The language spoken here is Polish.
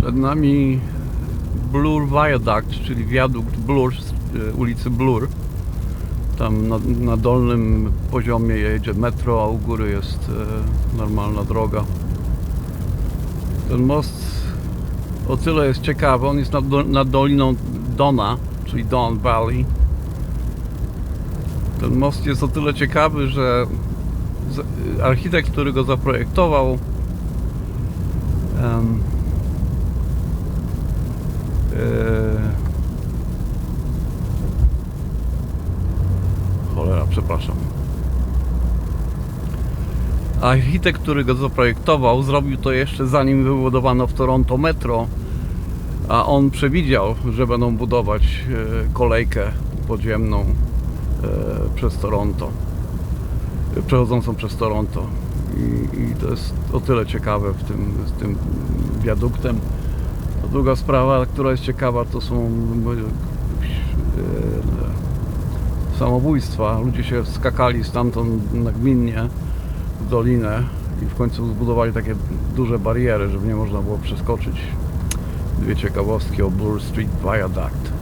Przed nami Blur Viaduct, czyli wiadukt Blur z e, ulicy Blur. Tam na, na dolnym poziomie jedzie metro, a u góry jest e, normalna droga. Ten most o tyle jest ciekawy, on jest nad, nad doliną Dona, czyli Don Valley. Ten most jest o tyle ciekawy, że z- architekt, który go zaprojektował, em, e, cholera, przepraszam. Architekt, który go zaprojektował, zrobił to jeszcze zanim wybudowano w Toronto metro, a on przewidział, że będą budować e, kolejkę podziemną e, przez Toronto, przechodzącą przez Toronto. I, I to jest o tyle ciekawe w tym, z tym wiaduktem. Druga sprawa, która jest ciekawa, to są samobójstwa. Ludzie się skakali stamtąd nagminnie w dolinę i w końcu zbudowali takie duże bariery, żeby nie można było przeskoczyć. Dwie ciekawostki o Bloor Street Viaduct.